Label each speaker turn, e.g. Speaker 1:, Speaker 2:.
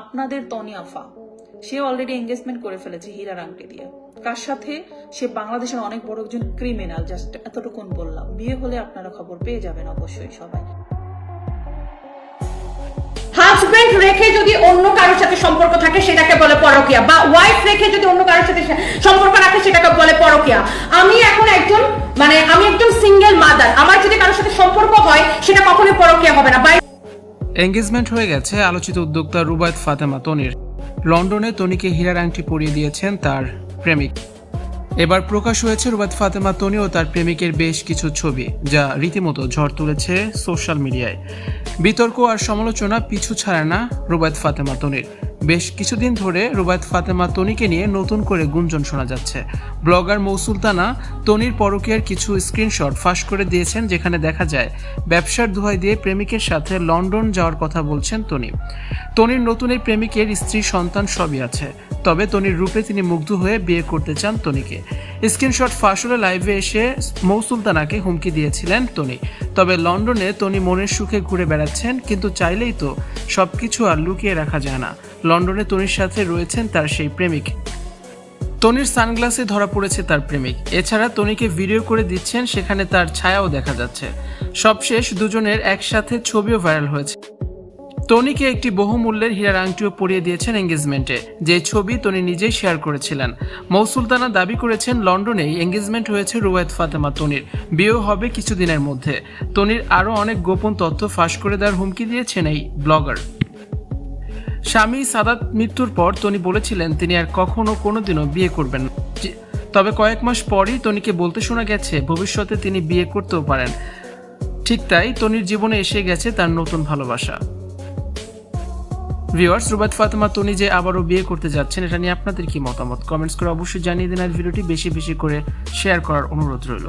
Speaker 1: আপনাদের তনি আফা। সে already engagement করে ফেলেছে হীরার আংটি দিয়ে। কার সাথে সে বাংলাদেশের অনেক বড় একজন ক্রিমিনাল জাস্ট এতটুকুন বললাম। বিয়ে হলে আপনারা খবর পেয়ে যাবেন অবশ্যই সবাই।
Speaker 2: হাজবেন্ড রেখে যদি অন্য কারোর সাথে সম্পর্ক থাকে, সেটাকে বলে পরকিয়া। বা ওয়াইফ রেখে যদি অন্য কারোর সাথে সম্পর্ক রাখে, সেটাকে বলে পরকিয়া। আমি এখন একজন মানে আমি একজন সিঙ্গেল মাদার আমার যদি কারোর সাথে সম্পর্ক হয়, সেটা কখনোই পরকিয়া হবে না।
Speaker 3: এঙ্গেজমেন্ট হয়ে গেছে আলোচিত উদ্যোক্তা রুবায়ত ফাতেমা তনির। লন্ডনে তনিকে হীরার আংটি পরিয়ে দিয়েছেন তার প্রেমিক। এবার প্রকাশ হয়েছে রুবায়ত ফাতেমা তনি ও তার প্রেমিকের বেশ কিছু ছবি, যা রীতিমতো ঝড় তুলেছে সোশ্যাল মিডিয়ায়। বিতর্ক আর সমালোচনা পিছু ছাড়ে না রুবায়ত ফাতেমা তনির। বেশ কিছুদিন ধরে রুবায়ত ফাতেমা তনিকে নিয়ে নতুন করে গুঞ্জন শোনা যাচ্ছে। ব্লগার মৌসুলতানা তনির পরকীয়ার কিছু স্ক্রিনশট ফাঁস করে দিয়েছেন যেখানে দেখা যায়, ব্যবসার দোহাই দিয়ে প্রেমিকের সাথে লন্ডন যাওয়ার কথা বলছেন তনি। তনির নতুন এই প্রেমিকের স্ত্রী সন্তান সবই আছে, তবে তনির রূপে তিনি মুগ্ধ হয়ে বিয়ে করতে চান তনিকে। স্ক্রিনশট ফাঁস হলে লাইভে এসে মৌসুলতানাকে হুমকি দিয়েছিলেন তনি। তবে লন্ডনে তনি মনের সুখে ঘুরে বেড়াচ্ছেন, কিন্তু চাইলেই তো সব কিছু আর লুকিয়ে রাখা যায় না। লন্ডনে তনির সাথে রয়েছেন তার সেই প্রেমিক। তনির সানগ্লাসে ধরা পড়েছে তার প্রেমিক। এছাড়া তনিকে ভিডিও করে দিচ্ছেন, সেখানে তার ছায়াও দেখা যাচ্ছে। সবশেষ দুজনের একসাথে ছবিও ভাইরাল হয়েছে। তনিকে একটি বহুমূল্যের হীরার আংটিও পরিয়ে দিয়েছেন এঙ্গেজমেন্টে, যে ছবি তনি নিজেই শেয়ার করেছিলেন। মৌসুলতানা দাবি করেছেন, লন্ডনেই এঙ্গেজমেন্ট হয়েছে রুয়ায়ত ফাতেমা তনির। বিয়েও হবে কিছুদিনের মধ্যে। তনির আরও অনেক গোপন তথ্য ফাঁস করে দেওয়ার হুমকি দিয়েছেন এই ব্লগার। স্বামী সাদাত মৃত্যুর পর তনি বলেছিলেন, তিনি আর কখনো কোনোদিনও বিয়ে করবেন না। তবে কয়েক মাস পরই তনিকে বলতে শোনা গেছে, ভবিষ্যতে তিনি বিয়ে করতেও পারেন। ঠিক তাই তনির জীবনে এসে গেছে তার নতুন ভালোবাসা। ভিউয়ার্স রুবাত ফাতেমা তনি যে আবারও বিয়ে করতে যাচ্ছেন, এটা নিয়ে আপনাদের কি মতামত? কমেন্টস করে অবশ্যই জানিয়ে দিন আর ভিডিওটি বেশি বেশি করে শেয়ার করার অনুরোধ রইল।